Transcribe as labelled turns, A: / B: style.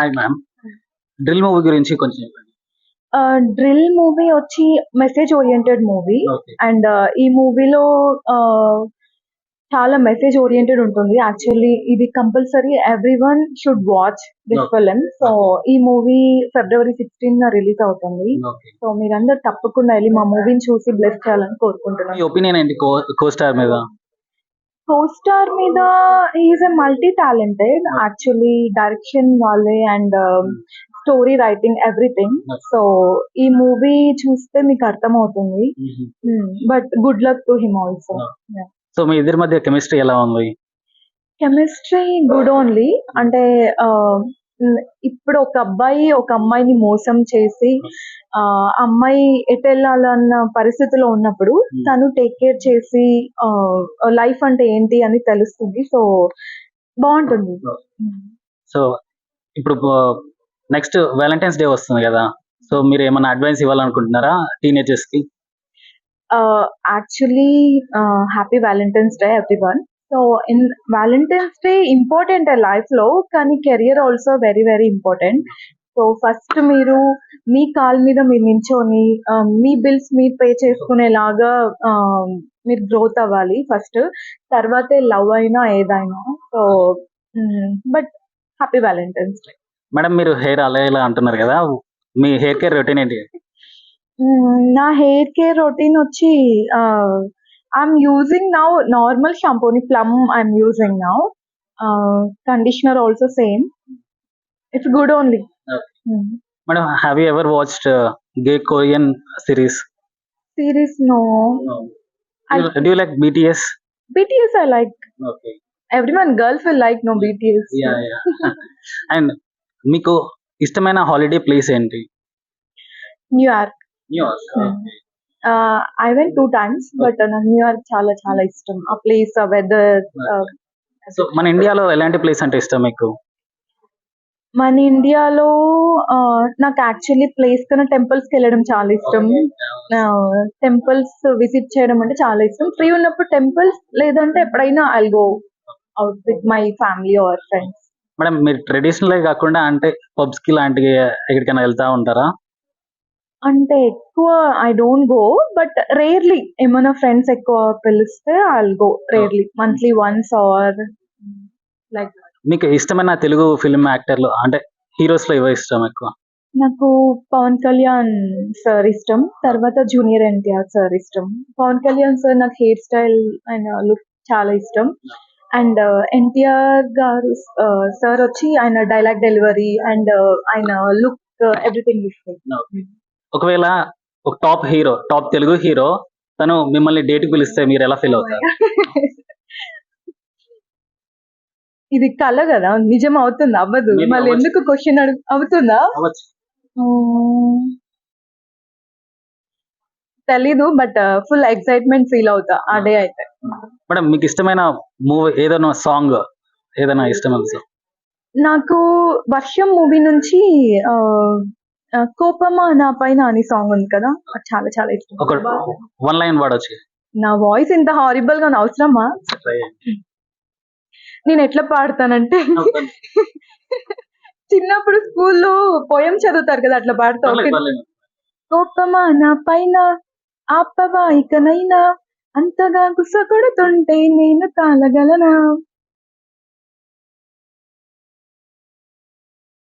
A: Hi ma'am drill movie గురించి కొంచెం చెప్పండి.
B: డ్రిల్ మూవీ వచ్చి మెసేజ్ ఓరియంటెడ్ మూవీ అండ్ ఈ మూవీలో చాలా మెసేజ్ ఓరియంటెడ్ ఉంటుంది. యాక్చువల్లీ ఇది compulsory everyone should watch this. Film so ఈ మూవీ ఫిబ్రవరి సిక్స్టీన్ రిలీజ్ అవుతుంది. సో మీరందరూ తప్పకుండా వెళ్ళి మా మూవీని చూసి బ్లెస్ చేయాలని కోరుకుంటున్నాను
A: ఒపీనియన్ ఏంటి? కో కో స్టార్ మీద?
B: కో స్టార్ మీద is a multitalented actually direction వాళ్ళే and story writing everything so ఈ మూవీ చూస్తే మీకు అర్థమవుతుంది. But good luck to him also
A: so మీ ఇద్దరి మధ్య కెమిస్ట్రీ ఎలా ఉంది?
B: కెమిస్ట్రీ గుడ్ ఓన్లీ అంటే మ్, ఇప్పుడు ఒక అబ్బాయి ఒక అమ్మాయిని మోసం చేసి ఆ అమ్మాయి ఎటు వెళ్ళాలన్న పరిస్థితిలో ఉన్నప్పుడు. తను టేక్ కేర్ చేసి లైఫ్ అంటే ఏంటి అని తెలుస్తుంది. సో బాగుంటుంది.
A: సో ఇప్పుడు నెక్స్ట్ వ్యాలంటైన్స్ డే వస్తుంది కదా. సో మీరు ఏమైనా అడ్వైస్ ఇవ్వాలనుకుంటున్నారా టీనేజర్స్కి?
B: Actually happy Valentine's Day everyone so in Valentine's Day important లైఫ్లో కానీ career also very very important so first మీరు మీ కాల్ మీద మీరు నించొని మీ బిల్స్ మీరు పే చేసుకునేలాగా మీరు గ్రోత్ అవ్వాలి ఫస్ట్ తర్వాతే లవ్ అయినా ఏదైనా. So but happy Valentine's Day
A: madam మీరు హెయిర్ అలా ఇలా అంటున్నారు కదా మీ హెయిర్ కేర్ రొటీన్ ఏంటి?
B: నా హెయిర్ కేర్ రొటీన్ వచ్చి I'm using now normal షాంపూని plum I'm using now conditioner also same it's good only
A: madam have you ever watched gay Korean series
B: series no
A: do like BTS
B: BTS I like.
A: Okay
B: Everyone girls will like no BTS.
A: Yeah yeah and మీకు ఇష్టమైన holiday place ఏంటి?
B: New York. Uh, went two times, but uh, నాకు New York చాలా చాలా ఇష్టం. ఆ place ఆ weather
A: so మన ఇండియాలో ఎలాంటి ప్లేస్ అంటే ఇష్టం మీకు?
B: మన ఇండియాలో uh, నాకు యాక్చువల్లీ ప్లేస్ కన్నా temples కి వెళ్ళడం చాలా ఇష్టం. టెంపుల్స్ విజిట్ చేయడం అంటే చాలా ఇష్టం. ఫ్రీ ఉన్నప్పుడు టెంపుల్స్ లేదంటే ఎప్పుడైనా I go out with my family or friends
A: madam మీరు ట్రెడిషనల్ కాకుండా అంటే పబ్స్కి లాంటివి ఎక్కడికైనా వెళ్తా ఉంటారా?
B: అంటే ఎక్కువ I don't go but rarely ఏమైనా ఫ్రెండ్స్ ఎక్కువ పిలిస్తే I go rarely monthly once or like
A: మీకు ఇష్టమైన తెలుగు ఫిల్మ్ యాక్టర్లు అంటే హీరోస్లో ఎవరు ఇష్టం ఎక్కువ?
B: నాకు పవన్ కళ్యాణ్ సార్ ఇష్టం. తర్వాత జూనియర్ ఎన్టీఆర్ సార్ ఇష్టం. పవన్ కళ్యాణ్ సార్ నాకు హెయిర్ స్టైల్ ఆయన లుక్ చాలా ఇష్టం. అండ్ ఎన్టీఆర్ గారు సార్ వచ్చి ఆయన డైలాగ్ డెలివరీ అండ్ ఆయన లుక్ ఎవ్రీథింగ్ ఇష్టం
A: ఒకవేళ ఒక top hero top Telugu hero తను మిమ్మల్ని డేట్ పిలిస్తే మీరు ఎలా ఫీల్ అవుతారు?
B: ఇది కళ కదా నిజం అవుతుంది? అవ్వదు. మళ్ళీ. ఎందుకు క్వశ్చన్ అవుతుందా. తెలీదు బట్ ఫుల్ ఎక్సైట్మెంట్ ఫీల్ అవుతా ఆ డే అయితే.
A: మేడం మీకు ఇష్టమైన మూవీ ఏదైనా సాంగ్ ఏదైనా ఇష్టమైన సాంగ్
B: నాకు వర్షం మూవీ నుంచి కోపమా? నా పైన అని సాంగ్ ఉంది కదా. అది చాలా చాలా
A: ఒక
B: ఇష్టం
A: వన్ లైన్ వాడొచ్చు.
B: నా వాయిస్ ఇంత హారిబుల్గా ఉంది, అవసరమా? నేను ఎట్లా పాడతానంటే చిన్నప్పుడు స్కూల్లో పోయం చదువుతారు కదా అట్లా పాడతా. కోపమా? నా పైన ఆపవా? ఇకనైనా అంతగా గుస కొడుతుంటే నేను తాళగలనా?